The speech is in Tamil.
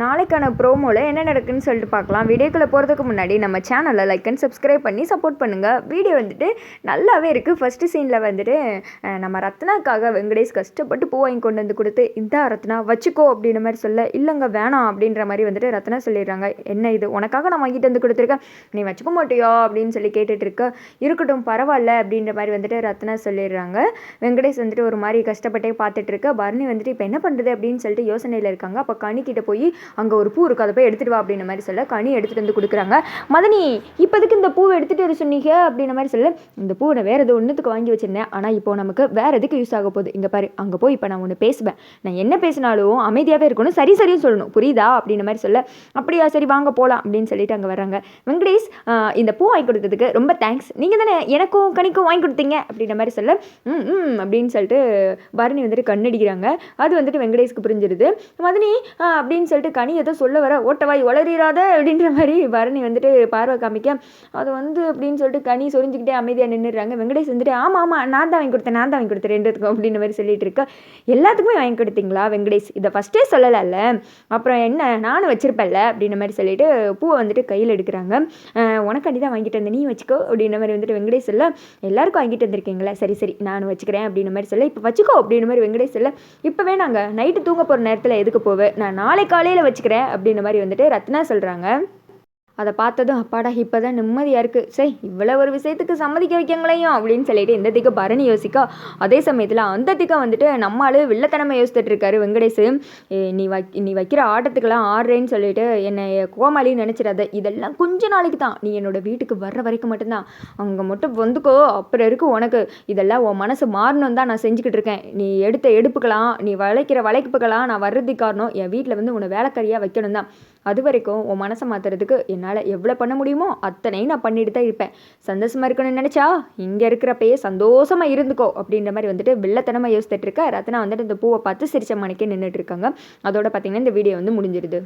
நாளைக்கான ப்ரோமோவில் என்ன நடக்குன்னு சொல்லிட்டு பார்க்கலாம். வீடியோக்குள்ளே போகிறதுக்கு முன்னாடி நம்ம சேனலை லைக் அண்ட் சப்ஸ்கிரைப் பண்ணி சப்போர்ட் பண்ணுங்கள் வீடியோ வந்துட்டு நல்லாவே இருக்குது ஃபஸ்ட்டு சீனில் வந்துட்டு நம்ம ரத்னாக்காக வெங்கடேஷ் கஷ்டப்பட்டு பூ வாங்கி கொண்டு வந்து கொடுத்து இந்தா ரத்னா வச்சுக்கோ அப்படின்ற மாதிரி சொல்ல இல்லைங்க வேணாம் அப்படின்ற மாதிரி வந்துட்டு ரத்னா சொல்லிடுறாங்க. என்ன இது? உனக்காக நான் வாங்கிட்டு வந்து கொடுத்துருக்கேன். நீ வச்சுக்க மாட்டியோ? அப்படின்னு சொல்லி கேட்டுட்டு இருக்க இருக்கட்டும் பரவாயில்ல அப்படின்ற மாதிரி வந்துட்டு ரத்னா சொல்லிடுறாங்க. வெங்கடேஷ் வந்துட்டு ஒரு மாதிரி கஷ்டப்பட்டே பார்த்துட்டு இருக்க பரணி வந்துட்டு இப்போ என்ன பண்ணுறது அப்படின்னு சொல்லிட்டு யோசனையில் இருக்காங்க. அப்போ கனிக்கிட்ட போய் அங்கே ஒரு பூ இருக்கு அதை போய் எடுத்துட்டு வா அப்படின்ற மாதிரி சொல்ல கனி எடுத்துகிட்டு வந்து கொடுக்குறாங்க. மதனி இப்போதைக்கு இந்த பூவை எடுத்துகிட்டு வர சொன்னீங்க அப்படின்ற மாதிரி சொல்ல இந்த பூவை நான் வேறு எதுவும் ஒன்றுத்துக்கு வாங்கி வச்சிருந்தேன். ஆனால் இப்போ நமக்கு வேறு எதுக்கு யூஸ் ஆக போகுது? இங்கே பாரு அங்கே போய் இப்போ நான் ஒன்று பேசுவேன். நான் என்ன பேசினாலும் அமைதியாகவே இருக்கணும் சரி சரியும் சொல்லணும். புரியுதா அப்படின்ற மாதிரி சொல்ல அப்படியா சரி வாங்க போகலாம் அப்படின்னு சொல்லிட்டு அங்கே வர்றாங்க. வெங்கடேஷ் இந்த பூ வாங்கி கொடுத்ததுக்கு ரொம்ப தேங்க்ஸ் நீங்கள் தானே எனக்கும் கனிக்கும் வாங்கி கொடுத்தீங்க அப்படின்ற மாதிரி சொல்ல ம் ம் அப்படின்னு சொல்லிட்டு பரணி வந்துட்டு கண்ணடிக்கிறாங்க. அது வந்துட்டு வெங்கடேஷ்க்கு புரிஞ்சிருது. மதனி அப்படின்னு சொல்லிட்டு கனி ஏதோ சொல்ல வர ஓட்டவாய் வளரிராத அப்படின்ற மாதிரி பரணி வந்துட்டு பார்வை காமிக்க. அது வந்து அப்படின்னு சொல்லிட்டு கனி சொரிஞ்சுக்கிட்டே அமைதியாக நின்றுடுறாங்க வெங்கடேஷ் வந்துட்டு ஆமாம் ஆமாம் நான் தான் வாங்கி கொடுத்தேன் நான் தான் வாங்கி கொடுத்தேன் ரெண்டுத்துக்கும் அப்படின்ற மாதிரி சொல்லிட்டு இருக்கா. எல்லாத்துக்குமே வாங்கி கொடுத்தீங்களா வெங்கடேஷ்? இதை ஃபஸ்ட்டே சொல்லலைல்ல அப்புறம் என்ன நானும் வச்சிருப்பேன்ல அப்படின்ற மாதிரி சொல்லிட்டு பூவை வந்துட்டு கையில் எடுக்கிறாங்க. உனக்காண்டி தான் வாங்கிட்டு வந்தேன் நீ வச்சுக்கோ அப்படின்ற மாதிரி வந்துட்டு வெங்கடேஷ் இல்லை எல்லாருக்கும் வாங்கிட்டு வந்திருக்கீங்களா? சரி சரி நானும் வச்சுக்கிறேன் அப்படின்ற மாதிரி சொல்ல இப்போ வச்சுக்கோ அப்படின்ற மாதிரி வெங்கடேஷ் இல்லை இப்போவே நாங்கள் நைட்டு தூங்க போகிற நேரத்தில் எதுக்கு போவேன் நான் நாளை காலையில் வச்சுக்கிறேன் அப்படின்ற மாதிரி வந்துட்டு ரத்னா சொல்கிறாங்க அதை பார்த்ததும் அப்பாடா இப்போ தான் நிம்மதியாக இருக்குது சரி இவ்வளோ ஒரு விஷயத்துக்கு சம்மதிக்க வைக்கங்களையும் அப்படின்னு சொல்லிட்டு இந்த திக்க பரணி யோசிக்கா. அதே சமயத்தில் அந்த திக்க வந்துட்டு நம்மளால வில்லத்தனமை யோசித்துட்டு இருக்காரு வெங்கடேஷ். நீ வை நீ வைக்கிற ஆட்டத்துக்கெல்லாம் ஆடுறேன்னு சொல்லிட்டு என்னை கோமாளின்னு நினச்சிடாத. இதெல்லாம் கொஞ்ச நாளைக்கு தான். நீ என்னோட வீட்டுக்கு வர்ற வரைக்கும் மட்டும்தான். அங்கே மட்டும் வந்துக்கோ அப்புறம் இருக்கு உனக்கு. இதெல்லாம் உன் மனசு மாறணும் தான் நான் செஞ்சுக்கிட்டு இருக்கேன். நீ எடுத்த எடுப்புக்கலாம் நீ வளைக்கிற வளைப்புக்கெல்லாம் நான் வர்றதுக்கு காரணம் என் வீட்டில் வந்து உன்னை வேலைக்காரியாக வைக்கணும் தான் அது வரைக்கும் உன் மனசை மாற்றுறதுக்கு என்னால் எவ்வளோ பண்ண முடியுமோ அத்தனையும் நான் பண்ணிட்டு தான் இருப்பேன். சந்தோஷமாக இருக்கணும்னு நினச்சா இங்கே இருக்கிறப்பயே சந்தோஷமாக இருந்துக்கோ அப்படின்ற மாதிரி வந்துட்டு வில்லத்தனமாக யோசித்துட்டு இருக்க ரத்னா வந்துட்டு இந்த பூவை பார்த்து சிரிச்ச மணிக்கே நின்றுட்டு இருக்காங்க. அதோட பார்த்தீங்கன்னா இந்த வீடியோ வந்து முடிஞ்சிருது.